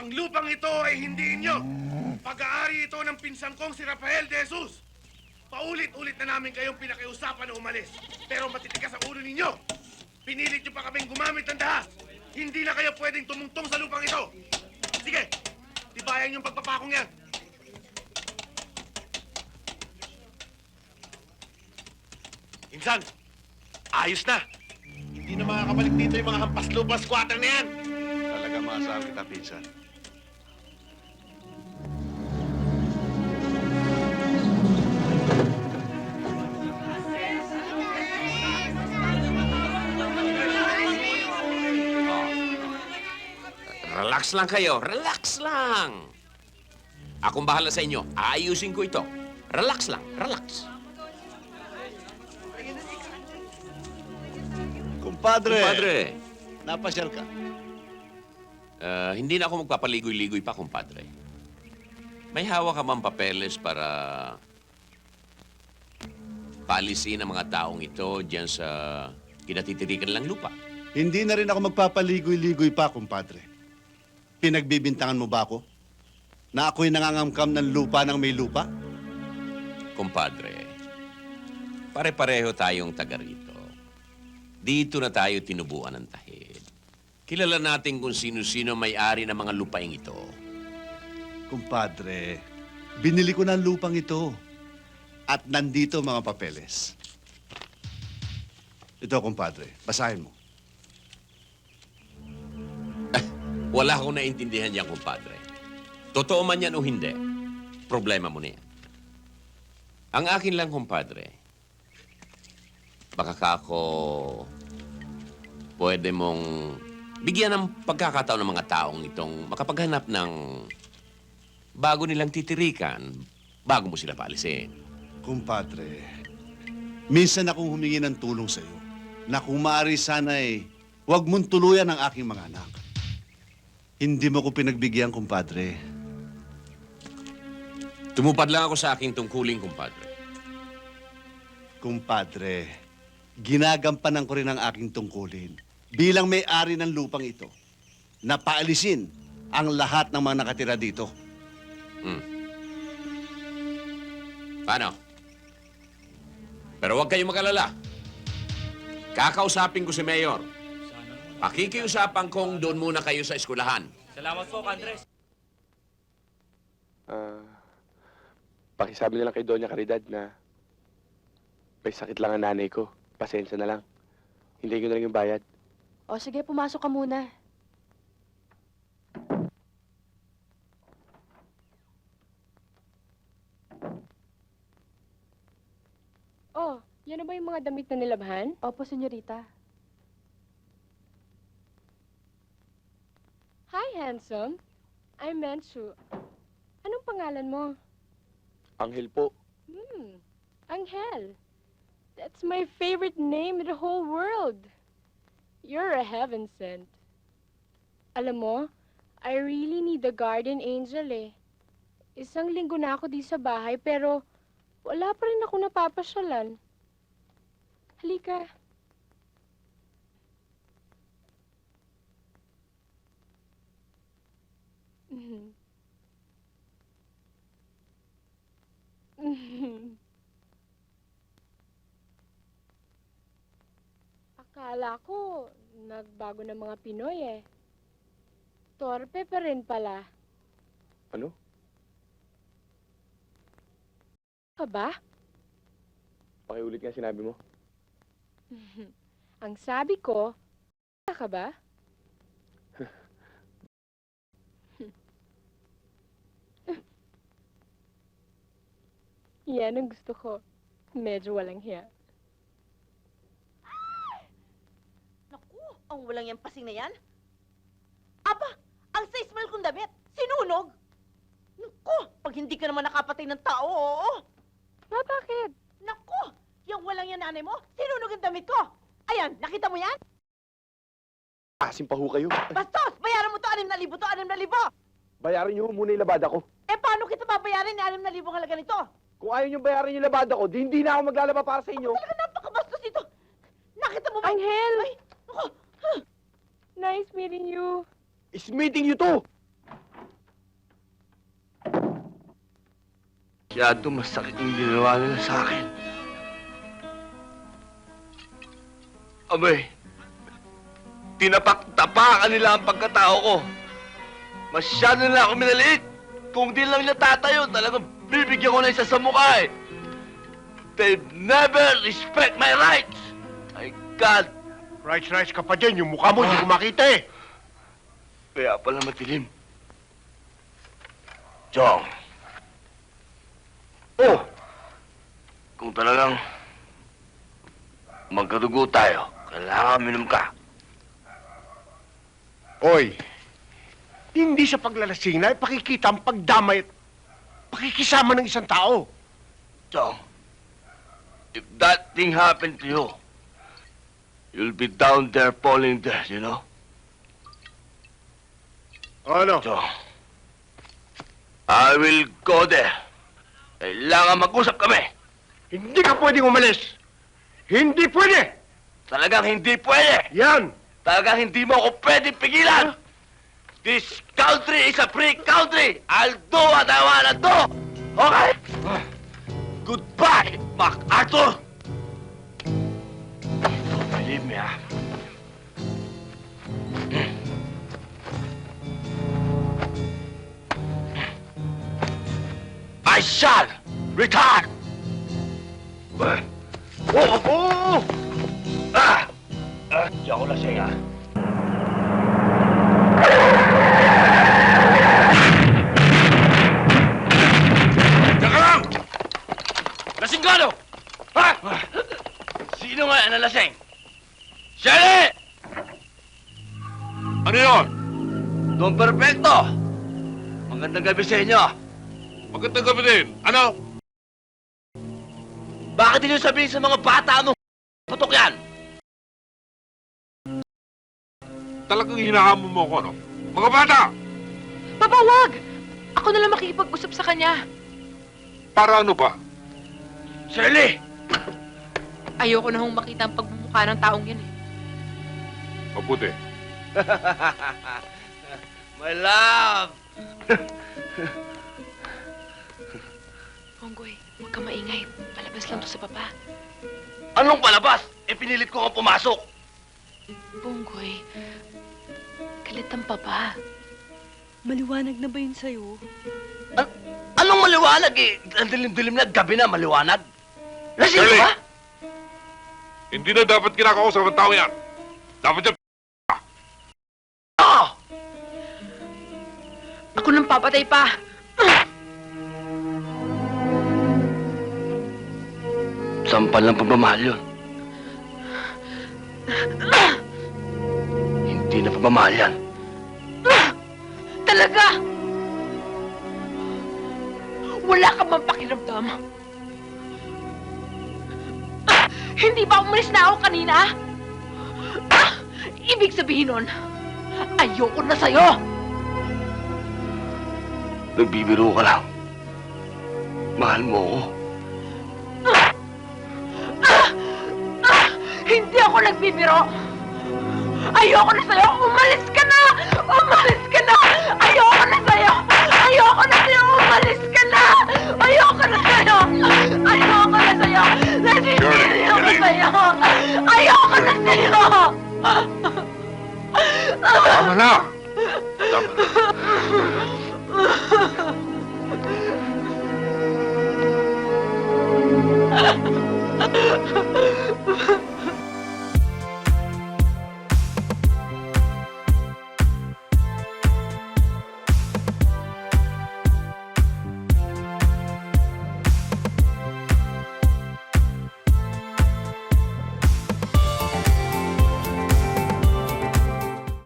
Ang lupang ito ay hindi inyo. Pag-aari ito ng pinsan kong si Rafael de Jesus. Paulit-ulit na namin kayong pinakiusapan na umalis. Pero matitigas ang ulo ninyo. Pinilit nyo pa kaming gumamit ng dahas. Hindi na kayo pwedeng tumungtong sa lupang ito. Sige, tibayan yung pagpapakong yan. Insan, ayos na. Hindi na makakabalik dito yung mga hampas lupa squatter na yan. Talaga maasahan kita, pinsan. Relax lang kayo. Relax lang. Akong bahala sa inyo. Aayusin ko ito. Relax lang. Relax. Kumpadre! Kumpadre, Napasyal ka. ah, hindi na ako magpapaligoy-ligoy pa, kumpadre. May hawak ka bang papeles para paalisin ang mga taong ito diyan sa kinatitirikan lang lupa? Hindi na rin ako magpapaligoy-ligoy pa, kumpadre. Pinagbibintangan mo ba ako? Na ako'y nangangamkam ng lupa ng may lupa? Kumpadre, pare-pareho tayong taga rito. Dito na tayo tinubuan ng tahid. Kilala natin kung sino-sino may-ari ng mga lupaing ito. Kumpadre, binili ko ng lupang ito. At nandito mga papeles. Ito, kumpadre. Basahin mo. Wala akong naintindihan yan, kumpadre. Totoo man yan o hindi, problema mo na yan. Ang akin lang, kumpadre, baka ka ako pwede mong bigyan ng pagkakataon ng mga taong itong makapaghanap ng bago nilang titirikan bago mo sila paalisin. Kumpadre, minsan akong humingi ng tulong sa iyo na kung maaari sana'y huwag mong tuluyan ang aking mga anak. Hindi mo ko pinagbigyan, kumpadre. Tumupad lang ako sa aking tungkulin, kumpadre. Kumpadre, ginagampanan ko rin ang aking tungkulin bilang may-ari ng lupang ito na paalisin ang lahat ng mga nakatira dito. Paano? Pero huwag kayong mag-alala. Kakausapin ko si Mayor. Pakikiusapan kong doon muna kayo sa eskwelahan. Salamat po, Andres. Ah, pakisabi na lang kay Doña Caridad na may sakit lang ang nanay ko. Pasensya na lang. Hindi ko na lang yung bayad. O sige, pumasok ka muna. Oh, yan na ba yung mga damit na nilabhan? Opo, senyorita. Hi, handsome. I'm Manchu. Anong pangalan mo? Anghel po. Hmm, Angel. That's my favorite name in the whole world. You're a heaven sent. Alam mo, I really need a guardian angel eh. Isang linggo na ako di sa bahay pero wala pa rin ako napapasyalan. Halika. Mhm. Mhm. Akala ko, nagbago ng mga Pinoy eh. Torpe pa rin pala. Ano? Ka ba? Pakiulit nga sinabi mo. Ang sabi ko, ka ba? Yan ang gusto ko. Medyo walang hiya. Naku, ang walang yan pasing na yan. Aba, ang sa-smell kong damit, sinunog. Naku, pag hindi ka naman nakapatay ng tao, oo. Ah, bakit? Naku, yung walang yan nanay mo, sinunog ang damit ko. Ayan, nakita mo yan? Asim pa ho kayo. Bastos, bayaran mo to, anim na libo to, anim na libo. Bayaran niyo ho muna yung labada ko. Eh, paano kita babayaran ni anim na libo halaga nito? Kung ayaw nyo bayaran yung labada ko, hindi na ako maglalaba para sa inyo. Talaga napakabastos nito! Nakita mo ba? Anghel! Ay, ako! Nice meeting you. Is meeting you too! Masyado masakit yung ginawa nila sa akin. Abay, tinapak-tapakan nila ang pagkatao ko. Masyado na ako minaliit. Kung di lang nila tatayo, talagang bibigyan ko na isa sa mukha eh. They never respect my rights. My God, Rights, rights ka pa dyan. Yung mukha mo, hindi ko makita eh. kaya pala matilim. Chong. Oh! Kung talagang magkadugo tayo, kailangan minum ka. Oy, hindi sa paglalasing na pakikita ang pagdamay at pakikisama ng isang tao. Chong, if that thing happened to you, you'll be down there falling dead, you know? Ano? Chong, I will go there. Kailangan mag-usap kami. Hindi ka pwedeng umalis. Hindi pwede. Talagang hindi pwede. Yan. Talagang hindi mo ako pwedeng pigilan! This country is a free country! I'll do what I wanna do! Okay? Goodbye, MacArthur! Don't believe me, ah. I shall return! Oh, oh, oh! Ah! Ah, di ah. Teka lang! No? Ha? Sino nga ang nalasing? Shelly! Ano yun? Don Perfecto! Magandang gabi sa inyo. Magandang gabi din. Ano? Bakit niyo sabihin sa mga bata mo putok yan? Talagang hinahamon mo ako, no? Mga bata! Papa, wag! Ako na lang makikipag-usap sa kanya. Para ano ba? Shirley! Ayoko na hong makita ang pagmumukha ng taong yun eh. Mabuti. My love! Ponggoy, huwag ka maingay. Palabas lang to sa papa. Anong palabas? E pinilit ko kang pumasok. Ponggoy, galit ang papa. Maliwanag na ba yun sa'yo? Anong maliwanag eh? Ang dilim-dilim na gabi na maliwanag. Lasing ka Shirley! ba? Hindi na dapat kinakausap ang tao yan. Dapat yan. Oo! Ako nang papatay pa. Sampal ng pagmamahal yun. Hindi na pagmamahal yan. Talaga! Wala ka bang pakiramdam? Ah, hindi ba umalis na ako kanina? Ah, ibig sabihin nun, ayoko na sa'yo! Nagbibiro ka lang. Mahal mo ako. Ah, hindi ako nagbibiro! Ayoko na sa'yo! Umalis ka na! Umalis ka na! Ayoko na sa'yo! Ayoko na sa'yo! Umalis ka na! Ayoko na sa'yo! Ayoko na sa'yo! Nasisiri Bayang! Ayoko na sa'yo! Tama na! Tama na.